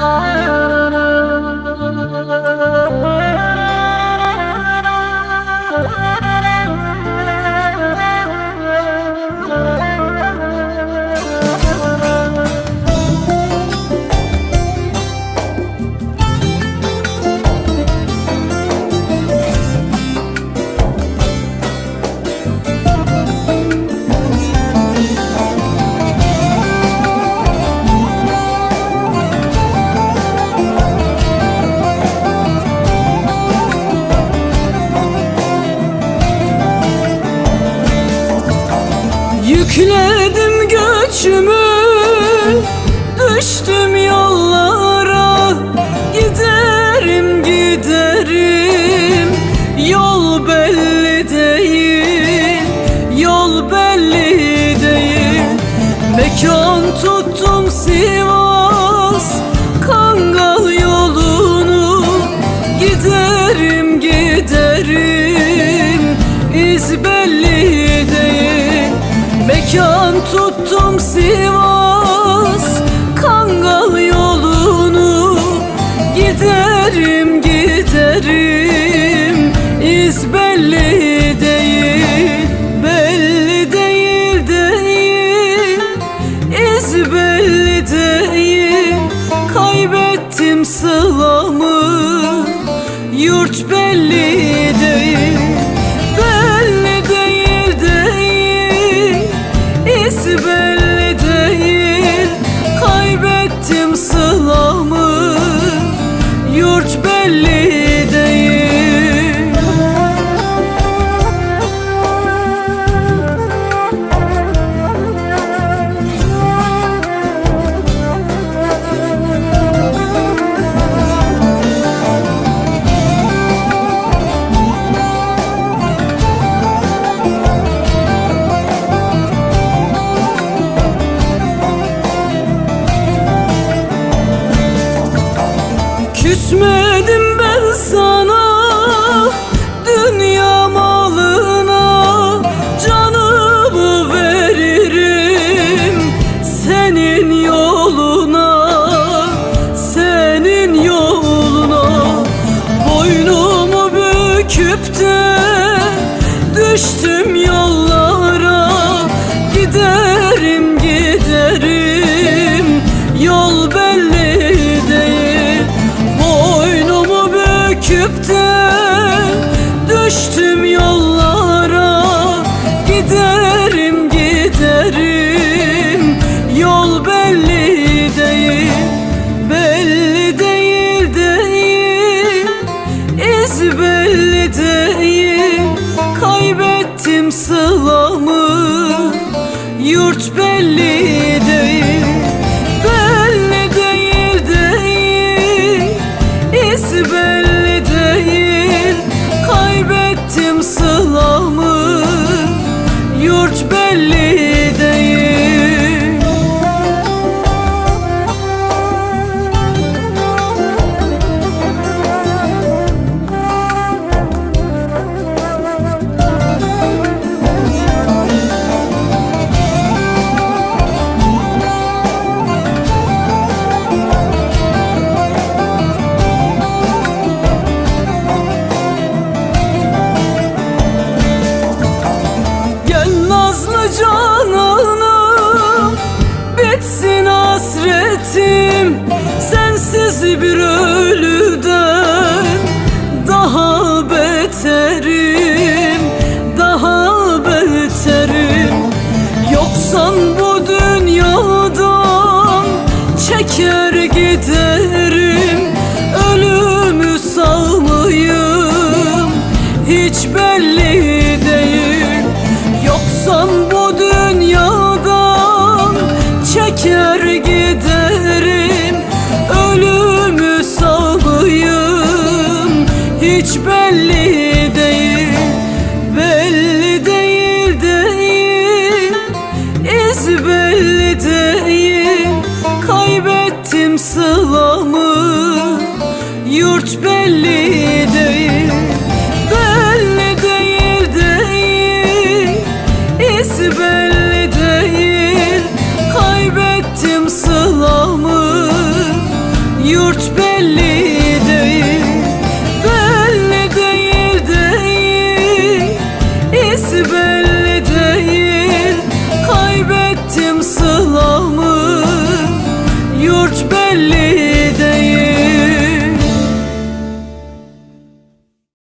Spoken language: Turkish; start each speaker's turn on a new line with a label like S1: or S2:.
S1: Ah. Yükledim göçümü Düştüm yollara. Giderim giderim. Yol belli değil Yol belli değil. Mekan tuttum Sivas tuttum Sivas Kangal yolunu. Giderim giderim. İz belli değil Belli değil değil. İz belli değil. Kaybettim sılamı. Yurt belli Küsme sılamı Yurt belli biterim Ölümü sağmayım Hiç belli yurt belli.